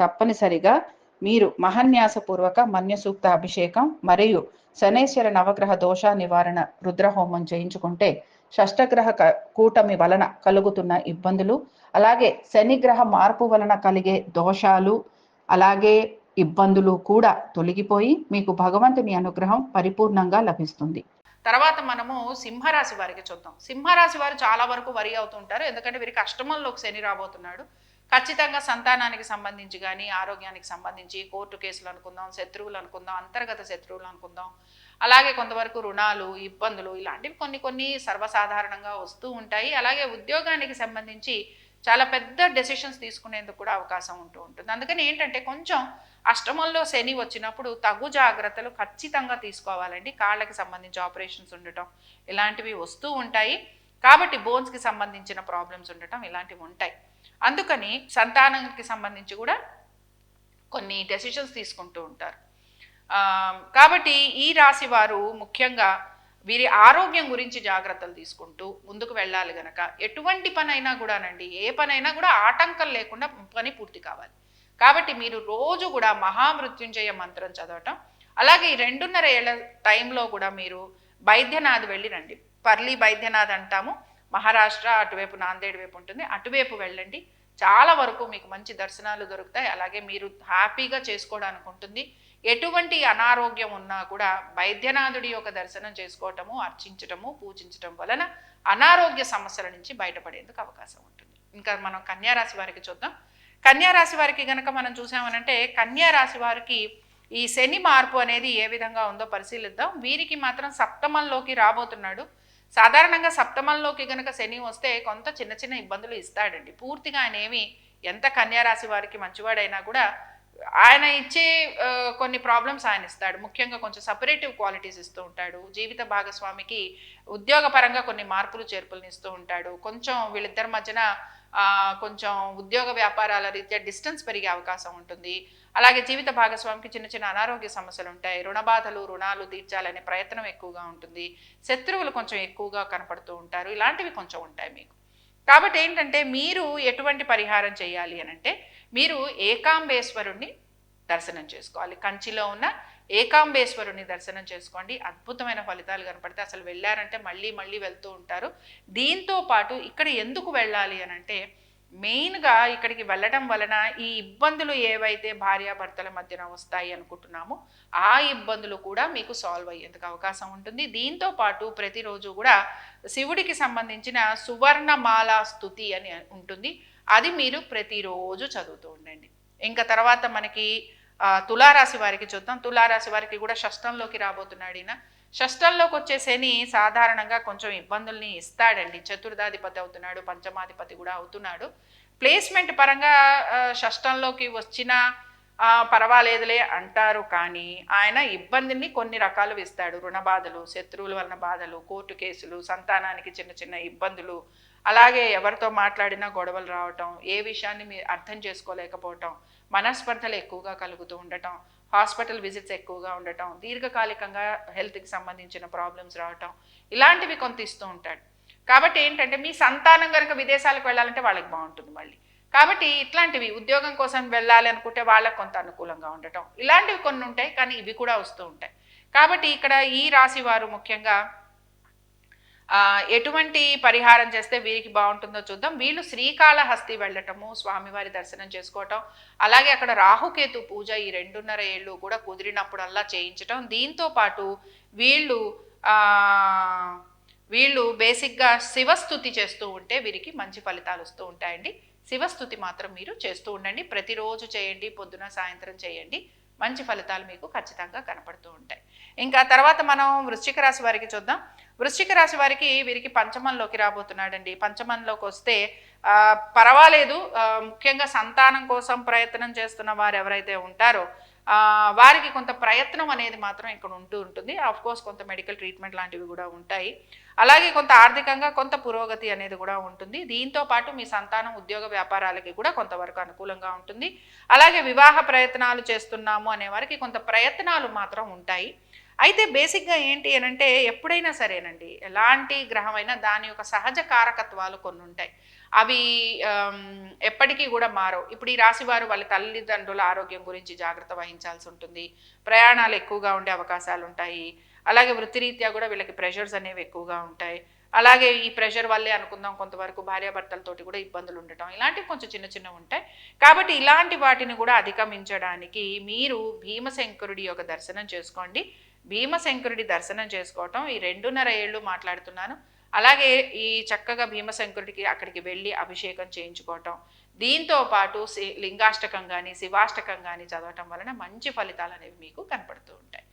తప్పనిసరిగా మీరు మహన్యాసపూర్వక మన్యసూక్త అభిషేకం మరియు శనేశ్వర నవగ్రహ దోష నివారణ రుద్రహోమం చేయించుకుంటే షష్టగ్రహ క- కూటమి వలన కలుగుతున్న ఇబ్బందులు అలాగే శనిగ్రహ మార్పు వలన కలిగే దోషాలు అలాగే ఇబ్బందులు కూడా తొలగిపోయి మీకు భగవంతుని అనుగ్రహం పరిపూర్ణంగా లభిస్తుంది. తర్వాత మనము సింహరాశి వారికి చూద్దాం. సింహరాశి వారు చాలా వరకు వరి అవుతుంటారు ఎందుకంటే వీరికి అష్టమంలోకి శని రాబోతున్నాడు. ఖచ్చితంగా సంతానానికి సంబంధించి కానీ ఆరోగ్యానికి సంబంధించి కోర్టు కేసులు అనుకుందాం శత్రువులు అనుకుందాం అంతర్గత శత్రువులు అనుకుందాం. అలాగే కొంతవరకు రుణాలు ఇబ్బందులు ఇలాంటివి కొన్ని కొన్ని సర్వసాధారణంగా వస్తూ ఉంటాయి. అలాగే ఉద్యోగానికి సంబంధించి చాలా పెద్ద డెసిషన్స్ తీసుకునేందుకు కూడా అవకాశం ఉంటూ ఉంటుంది. అందుకని ఏంటంటే కొంచెం అష్టమంలో శని వచ్చినప్పుడు తగు జాగ్రత్తలు ఖచ్చితంగా తీసుకోవాలండి. కాళ్ళకి సంబంధించి ఆపరేషన్స్ ఉండటం ఇలాంటివి వస్తూ ఉంటాయి. కాబట్టి బోన్స్కి సంబంధించిన ప్రాబ్లమ్స్ ఉండటం ఇలాంటివి ఉంటాయి. అందుకని సంతానానికి సంబంధించి కూడా కొన్ని డెసిషన్స్ తీసుకుంటూ ఉంటారు. కాబట్టి ఈ రాశి వారు ముఖ్యంగా వీరి ఆరోగ్యం గురించి జాగ్రత్తలు తీసుకుంటూ ముందుకు వెళ్ళాలి గనక. ఎటువంటి పనైనా కూడానండి ఏ పనైనా కూడా ఆటంకం లేకుండా పని పూర్తి కావాలి. కాబట్టి మీరు రోజు కూడా మహామృత్యుంజయ మంత్రం చదవటం అలాగే ఈ రెండున్నర ఏళ్ళ టైంలో కూడా మీరు బైద్యనాథ్ వెళ్ళి రండి. పర్లీ బైద్యనాథ్ అంటాము. మహారాష్ట్ర అటువైపు నాందేడ్ వైపు ఉంటుంది. అటువైపు వెళ్ళండి. చాలా వరకు మీకు మంచి దర్శనాలు దొరుకుతాయి. అలాగే మీరు హ్యాపీగా చేసుకోవడానికి ఉంటుంది. ఎటువంటి అనారోగ్యం ఉన్నా కూడా వైద్యనాథుడి యొక్క దర్శనం చేసుకోవటము అర్చించటము పూజించటం వలన అనారోగ్య సమస్యల నుంచి బయటపడేందుకు అవకాశం ఉంటుంది. ఇంకా మనం కన్యారాశి వారికి చూద్దాం. కన్యారాశి వారికి గనక మనం చూసామనంటే కన్యారాశి వారికి ఈ శని మార్పు అనేది ఏ విధంగా ఉందో పరిశీలిద్దాం. వీరికి మాత్రం సప్తమంలోకి రాబోతున్నాడు. సాధారణంగా సప్తమంలోకి గనక శని వస్తే కొంత చిన్న చిన్న ఇబ్బందులు ఇస్తాడండి. పూర్తిగా ఆయన ఏమి ఎంత కన్యారాశి వారికి మంచివాడైనా కూడా ఆయన ఇచ్చే కొన్ని ప్రాబ్లమ్స్ ఆయన ఇస్తాడు. ముఖ్యంగా కొంచెం సపరేటివ్ క్వాలిటీస్ ఇస్తూ ఉంటాడు. జీవిత భాగస్వామికి ఉద్యోగపరంగా కొన్ని మార్పులు చేర్పులను ఇస్తూ ఉంటాడు. కొంచెం వీళ్ళిద్దరి మధ్యన కొంచెం ఉద్యోగ వ్యాపారాల రీత్యా డిస్టెన్స్ పెరిగే అవకాశం ఉంటుంది. అలాగే జీవిత భాగస్వామికి చిన్న చిన్న అనారోగ్య సమస్యలు ఉంటాయి. రుణ బాధలు రుణాలు తీర్చాలనే ప్రయత్నం ఎక్కువగా ఉంటుంది. శత్రువులు కొంచెం ఎక్కువగా కనపడుతూ ఉంటారు. ఇలాంటివి కొంచెం ఉంటాయి మీకు. కాబట్టి ఏంటంటే మీరు ఎటువంటి పరిహారం చేయాలి అని అంటే మీరు ఏకాంబేశ్వరుణ్ణి దర్శనం చేసుకోవాలి. కంచిలో ఉన్న ఏకాంబేశ్వరుని దర్శనం చేసుకోండి. అద్భుతమైన ఫలితాలు కనపడితే అసలు వెళ్ళారంటే మళ్ళీ మళ్ళీ వెళ్తూ ఉంటారు. దీంతో పాటు ఇక్కడ ఎందుకు వెళ్ళాలి అని అంటే మెయిన్గా ఇక్కడికి వెళ్ళడం వలన ఈ ఇబ్బందులు ఏవైతే భార్యాభర్తల మధ్యన వస్తాయి అనుకుంటున్నామో ఆ ఇబ్బందులు కూడా మీకు సాల్వ్ అయ్యేందుకు అవకాశం ఉంటుంది. దీంతో పాటు ప్రతిరోజు కూడా శివుడికి సంబంధించిన సువర్ణమాల స్థుతి అని ఉంటుంది. అది మీరు ప్రతిరోజు చదువుతూ ఉండండి. ఇంకా తర్వాత మనకి తులారాశి వారికి చూద్దాం. తులారాశి వారికి కూడా షష్టంలోకి రాబోతున్నాడు ఈయన. షష్టంలోకి వచ్చే శని సాధారణంగా కొంచెం ఇబ్బందుల్ని ఇస్తాడండి. చతుర్థాధిపతి అవుతున్నాడు పంచమాధిపతి కూడా అవుతున్నాడు. ప్లేస్మెంట్ పరంగా షష్టంలోకి వచ్చిన పర్వాలేదులే అంటారు కానీ ఆయన ఇబ్బందిని కొన్ని రకాలు ఇస్తాడు రుణ బాధలు శత్రువుల వలన బాధలు కోర్టు కేసులు సంతానానికి చిన్న చిన్న ఇబ్బందులు అలాగే ఎవరితో మాట్లాడినా గొడవలు రావటం ఏ విషయాన్ని మీరు అర్థం చేసుకోలేకపోవటం మనస్పర్ధలు ఎక్కువగా కలుగుతూ ఉండటం హాస్పిటల్ విజిట్స్ ఎక్కువగా ఉండటం దీర్ఘకాలికంగా హెల్త్కి సంబంధించిన ప్రాబ్లమ్స్ రావటం ఇలాంటివి కొంత ఇస్తూ ఉంటాడు. కాబట్టి ఏంటంటే మీ సంతానం కనుక విదేశాలకు వెళ్ళాలంటే వాళ్ళకి బాగుంటుంది మళ్ళీ. కాబట్టి ఇట్లాంటివి ఉద్యోగం కోసం వెళ్ళాలి అనుకుంటే వాళ్ళకు కొంత అనుకూలంగా ఉండటం. ఇలాంటివి కొన్ని ఉంటాయి కానీ ఇవి కూడా వస్తూ ఉంటాయి. కాబట్టి ఇక్కడ ఈ రాశి వారు ముఖ్యంగా ఎటువంటి పరిహారం చేస్తే వీరికి బాగుంటుందో చూద్దాం. వీళ్ళు శ్రీకాళహస్తి వెళ్ళటము స్వామివారి దర్శనం చేసుకోవటం అలాగే అక్కడ రాహుకేతు పూజ ఈ రెండున్నర ఏళ్ళు కూడా కుదిరినప్పుడల్లా చేయించటం. దీంతో పాటు వీళ్ళు వీళ్ళు బేసిక్గా శివస్థుతి చేస్తూ ఉంటే వీరికి మంచి ఫలితాలు వస్తూ ఉంటాయండి. శివస్థుతి మాత్రం మీరు చేస్తూ ఉండండి. ప్రతిరోజు చేయండి పొద్దున సాయంత్రం చేయండి. మంచి ఫలితాలు మీకు ఖచ్చితంగా కనపడుతూ ఉంటాయి. ఇంకా తర్వాత మనం వృశ్చిక రాశి వారికి చూద్దాం. వృశ్చిక రాశి వారికి వీరికి పంచమంలోకి రాబోతున్నాడండి. పంచమంలోకి వస్తే పర్వాలేదు. ముఖ్యంగా సంతానం కోసం ప్రయత్నం చేస్తున్న వారు ఎవరైతే ఉంటారో వారికి కొంత ప్రయత్నం అనేది మాత్రం ఇక్కడ ఉంటూ ఉంటుంది. ఆఫ్ కోర్స్ కొంత మెడికల్ ట్రీట్మెంట్ లాంటివి కూడా ఉంటాయి. అలాగే కొంత ఆర్థికంగా కొంత పురోగతి అనేది కూడా ఉంటుంది. దీంతో పాటు మీ సంతానం ఉద్యోగ వ్యాపారాలకి కూడా కొంతవరకు అనుకూలంగా ఉంటుంది. అలాగే వివాహ ప్రయత్నాలు చేస్తున్నాము అనే వారికి కొంత ప్రయత్నాలు మాత్రం ఉంటాయి. అయితే బేసిక్గా ఏంటి అని అంటే ఎప్పుడైనా సరేనండి. ఎలాంటి గ్రహమైనా దాని యొక్క సహజ కారకత్వాలు కొన్ని ఉంటాయి అవి ఎప్పటికీ కూడా మారవు. ఇప్పుడు ఈ రాశివారు వాళ్ళ తల్లిదండ్రుల ఆరోగ్యం గురించి జాగ్రత్త వహించాల్సి ఉంటుంది. ప్రయాణాలు ఎక్కువగా ఉండే అవకాశాలు ఉంటాయి. అలాగే వృత్తిరీత్యా కూడా వీళ్ళకి ప్రెషర్స్ అనేవి ఎక్కువగా ఉంటాయి. అలాగే ఈ ప్రెషర్ వల్లే అనుకుందాం కొంతవరకు భార్యాభర్తలతోటి కూడా ఇబ్బందులు ఉండటం ఇలాంటివి కొంచెం చిన్న చిన్న ఉంటాయి. కాబట్టి ఇలాంటి వాటిని కూడా అధిగమించడానికి మీరు భీమశంకరుడి యొక్క దర్శనం చేసుకోండి. భీమశంకరుడి దర్శనం చేసుకోవటం ఈ రెండున్నర ఏళ్ళు మాట్లాడుతున్నాను. అలాగే ఈ చక్కగా భీమశంకరుడికి అక్కడికి వెళ్ళి అభిషేకం చేయించుకోవటం. దీంతో పాటు సి- లింగాష్టకం కానీ శివాష్టకం కానీ చదవటం వలన మంచి ఫలితాలు అనేవి మీకు కనపడుతూ ఉంటాయి.